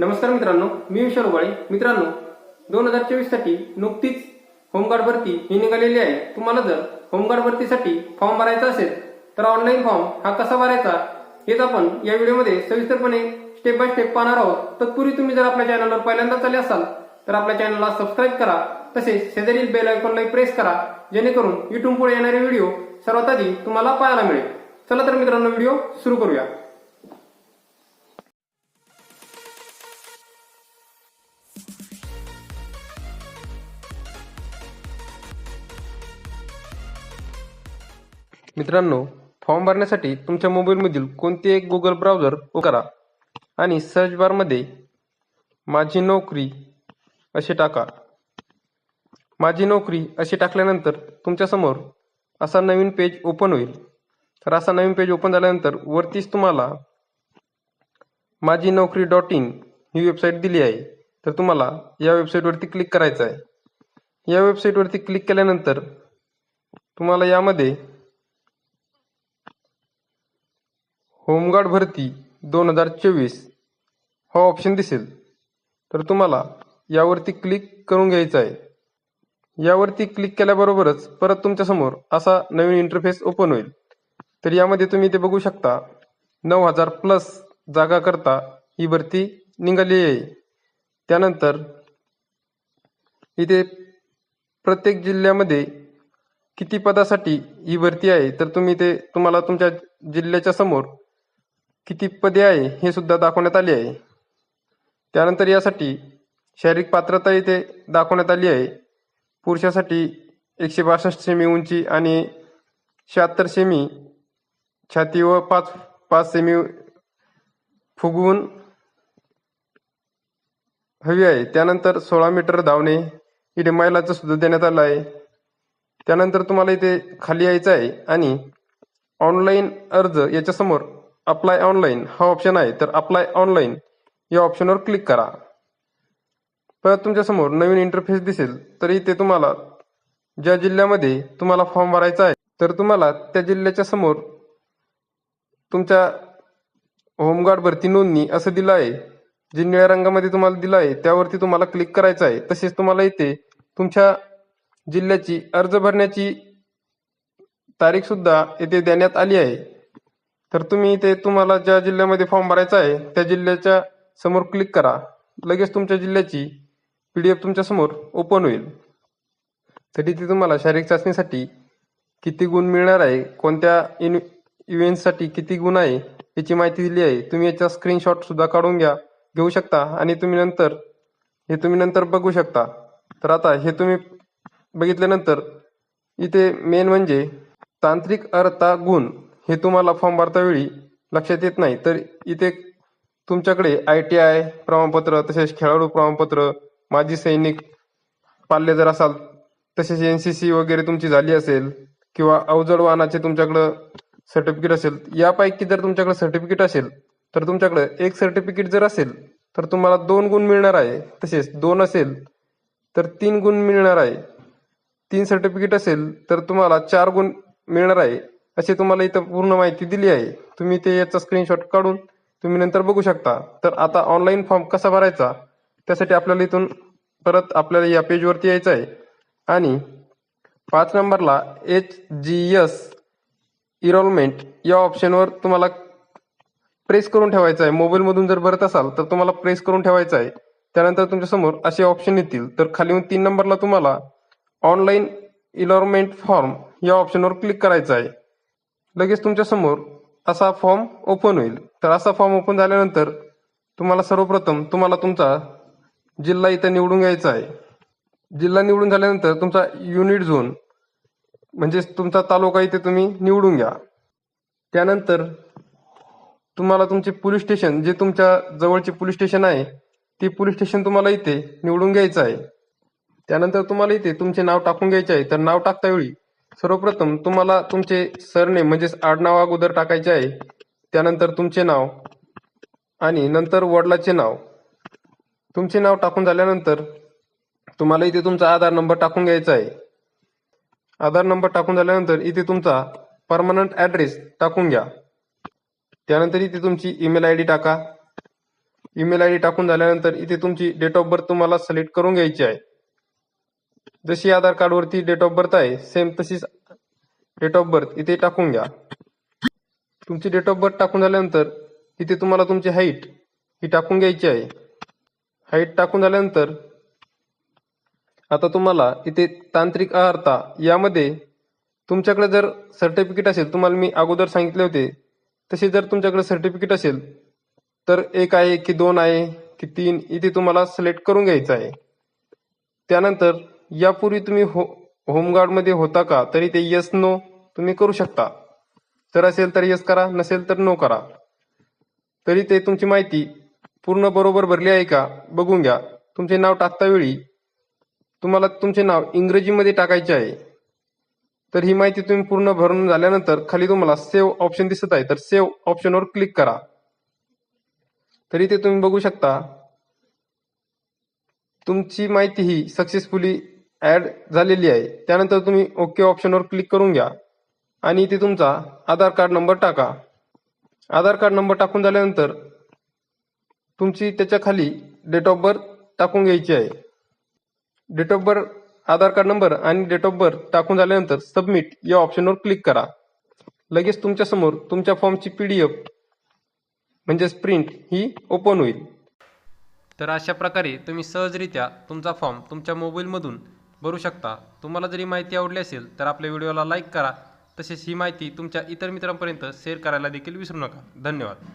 नमस्कार मित्रांनो मी विशाल उबाळे. मित्रांनो दोन हजार चोवीससाठी नुकतीच होमगार्ड भरती ही निघालेली आहे. तुम्हाला जर होमगार्ड भरतीसाठी फॉर्म भरायचा असेल तर ऑनलाईन फॉर्म हा कसा भरायचा हेच आपण या व्हिडिओमध्ये सविस्तरपणे स्टेप बाय स्टेप पाहणार आहोत. तत्पूर्वी तुम्ही जर आपल्या चॅनलवर पहिल्यांदाच आले असाल तर आपल्या चॅनलला सबस्क्राईब करा. तसेच शेजारील बेल आयकॉनलाही प्रेस करा जेणेकरून इथून पुढे येणारे व्हिडिओ सर्वात आधी तुम्हाला पाहायला मिळेल. चला तर मित्रांनो व्हिडिओ सुरू करूया. मित्रांनो फॉर्म भरण्यासाठी तुमच्या मोबाईलमधील कोणते एक गुगल ब्राउझर ओपन करा आणि सर्च बारमध्ये माझी नोकरी असे टाका. माझी नोकरी असे टाकल्यानंतर तुमच्यासमोर असा नवीन पेज ओपन होईल. तर असा नवीन पेज ओपन झाल्यानंतर वरतीच तुम्हाला माझी नोकरी डॉट इन ही वेबसाईट दिली आहे. तर तुम्हाला या वेबसाईटवरती क्लिक करायचं आहे. या वेबसाईटवरती क्लिक केल्यानंतर तुम्हाला यामध्ये होमगार्ड भरती दोन हजार चोवीस. हा ऑप्शन दिसेल. तर तुम्हाला यावरती क्लिक करून घ्यायचं आहे. यावरती क्लिक केल्याबरोबरच परत तुमच्यासमोर असा नवीन इंटरफेस ओपन होईल. तर यामध्ये तुम्ही ते बघू शकता. नऊ हजार प्लस जागा करता ही भरती निघाली आहे. त्यानंतर इथे प्रत्येक जिल्ह्यामध्ये किती पदासाठी ही भरती आहे तर तुम्ही ते तुम्हाला तुमच्या जिल्ह्याच्या समोर किती पदे आहे हे सुद्धा दाखवण्यात आले आहे. त्यानंतर यासाठी शारीरिक पात्रता इथे दाखवण्यात आली आहे. पुरुषासाठी एकशे बासष्ट सेमी उंची आणि शहात्तर सेमी छाती व पाच पाच सेमी फुगवून हवी आहे. त्यानंतर सोळा मीटर धावणे इथे महिलाचं सुद्धा देण्यात आलं आहे. त्यानंतर तुम्हाला इथे खाली यायचं आहे आणि ऑनलाईन अर्ज याच्यासमोर अप्लाय ऑनलाईन हा ऑप्शन आहे. तर अप्लाय ऑनलाईन या ऑप्शनवर क्लिक करा. परत तुमच्यासमोर नवीन इंटरफेस दिसेल. तर इथे तुम्हाला ज्या जिल्ह्यामध्ये तुम्हाला फॉर्म भरायचा आहे तर तुम्हाला त्या जिल्ह्याच्या समोर तुमच्या होमगार्ड भरती नोंदणी असं दिलं आहे. जे निळ्या रंगामध्ये तुम्हाला दिलं आहे त्यावरती तुम्हाला क्लिक करायचं आहे. तसेच तुम्हाला इथे तुमच्या जिल्ह्याची अर्ज भरण्याची तारीख सुद्धा इथे देण्यात आली आहे. तर तुम्ही इथे तुम्हाला ज्या जिल्ह्यामध्ये फॉर्म भरायचा आहे त्या जिल्ह्याच्या समोर क्लिक करा. लगेच तुमच्या जिल्ह्याची पी डी एफ तुमच्यासमोर ओपन होईल. तर इथे तुम्हाला शारीरिक चाचणीसाठी किती गुण मिळणार आहे कोणत्या इन इव्हेंटसाठी किती गुण आहे याची माहिती दिली आहे. तुम्ही याचा स्क्रीनशॉट सुद्धा काढून घ्या घेऊ शकता. आणि तुम्ही नंतर हे तुम्ही नंतर बघू शकता. तर आता हे तुम्ही बघितल्यानंतर इथे मेन म्हणजे तांत्रिक अर्था गुण. हे तुम्हाला फॉर्म भरतावेळी लक्षात येत नाही. तर इथे तुमच्याकडे आय टी आय प्रमाणपत्र तसेच खेळाडू प्रमाणपत्र माजी सैनिक पाल्य जर असाल तसेच एन सी सी वगैरे तुमची झाली असेल किंवा अवजड वाहनाचे तुमच्याकडं सर्टिफिकेट असेल यापैकी जर तुमच्याकडे सर्टिफिकेट असेल तर तुमच्याकडे एक सर्टिफिकेट जर असेल तर तुम्हाला दोन गुण मिळणार आहे. तसेच दोन असेल तर तीन गुण मिळणार आहे. तीन सर्टिफिकेट असेल तर तुम्हाला चार गुण मिळणार आहे. असे तुम्हाला इथं पूर्ण माहिती दिली आहे. तुम्ही ते याचा स्क्रीनशॉट काढून तुम्ही नंतर बघू शकता. तर आता ऑनलाईन फॉर्म कसा भरायचा? त्यासाठी आपल्याला इथून परत आपल्याला या पेजवरती यायचं आहे. आणि पाच नंबरला एच जी एस इरोलमेंट या ऑप्शनवर तुम्हाला प्रेस करून ठेवायचं आहे. मोबाईलमधून जर भरत असाल तर तुम्हाला प्रेस करून ठेवायचं आहे. त्यानंतर तुमच्यासमोर असे ऑप्शन येतील. तर खालीहून तीन नंबरला तुम्हाला ऑनलाईन इलॉरमेंट फॉर्म या ऑप्शनवर क्लिक करायचं आहे. लगेच तुमच्यासमोर असा फॉर्म ओपन होईल. तर असा फॉर्म ओपन झाल्यानंतर तुम्हाला सर्वप्रथम तुम्हाला तुमचा जिल्हा इथं निवडून घ्यायचा आहे. जिल्हा निवडून झाल्यानंतर तुमचा युनिट झोन म्हणजेच तुमचा तालुका इथे तुम्ही निवडून घ्या. त्यानंतर तुम्हाला तुमचे पोलीस स्टेशन जे तुमच्या जवळचे पोलीस स्टेशन आहे ते पोलीस स्टेशन तुम्हाला इथे निवडून घ्यायचं आहे. त्यानंतर तुम्हाला इथे तुमचे नाव टाकून घ्यायचे आहे. तर नाव टाकता वेळी सर्वप्रथम तुम्हाला तुमचे सरनेम म्हणजेच आडनाव अगोदर टाकायचे आहे. त्यानंतर तुमचे नाव आणि नंतर वडिलाचे नाव. तुमचे नाव टाकून झाल्यानंतर तुम्हाला इथे तुमचा आधार नंबर टाकून घ्यायचा आहे. आधार नंबर टाकून झाल्यानंतर इथे तुमचा परमनंट ऍड्रेस टाकून घ्या. त्यानंतर इथे तुमची ईमेल आय डी टाका. ईमेल आय डी टाकून झाल्यानंतर इथे तुमची डेट ऑफ बर्थ तुम्हाला सिलेक्ट करून घ्यायची आहे. जशी आधार कार्डवरती डेट ऑफ बर्थ आहे सेम तशीच डेट ऑफ बर्थ इथे टाकून घ्या. तुमची डेट ऑफ बर्थ टाकून झाल्यानंतर इथे तुम्हाला तुमची हाईट ही टाकून घ्यायची आहे. हाईट टाकून झाल्यानंतर आता तुम्हाला इथे तांत्रिक आहारता यामध्ये तुमच्याकडे जर सर्टिफिकेट असेल तुम्हाला मी अगोदर सांगितले होते तसे जर तुमच्याकडे सर्टिफिकेट असेल तर एक आहे की दोन आहे की तीन इथे तुम्हाला सिलेक्ट करून घ्यायचं आहे. त्यानंतर यापूर्वी तुम्ही हो होमगार्डमध्ये होता का? तरी ते येस नो तुम्ही करू शकता. जर असेल तर येस करा नसेल तर नो करा. तरी ते तुमची माहिती पूर्ण बरोबर भरली आहे का? बघून घ्या. तुमचे नाव टाकता वेळी तुम्हाला तुमचे नाव इंग्रजीमध्ये टाकायचे आहे. तर ही माहिती तुम्ही पूर्ण भरून झाल्यानंतर खाली तुम्हाला सेव्ह ऑप्शन दिसत आहे. तर सेव्ह ऑप्शनवर क्लिक करा. तरी ते तुम्ही बघू शकता. तुमची माहिती ही सक्सेसफुली ऍड झालेली आहे. त्यानंतर तुम्ही ओके ऑप्शनवर क्लिक करून घ्या. आणि इथे तुमचा आधार कार्ड नंबर टाका. आधार कार्ड नंबर टाकून झाल्यानंतर तुमची त्याच्याखाली डेट ऑफ बर्थ टाकून घ्यायची आहे. Date of birth Aadhaar card number आणि डेट ऑफ बर्थ टाकून झाल्यानंतर सबमिट या ऑप्शनवर क्लिक करा. लगेच तुमच्यासमोर तुमच्या फॉर्मची एफ म्हणजेच प्रिंट ही ओपन होईल. तर अशा प्रकारे तुम्ही सहजरित्या तुमचा फॉर्म तुमच्या मोबाईलमधून भरू शकता. तुम्हाला जरी माहिती आवडली असेल तर आपल्या व्हिडिओला लाईक करा. तसेच ही माहिती तुमच्या इतर मित्रांपर्यंत शेअर करायला देखील विसरू नका. धन्यवाद.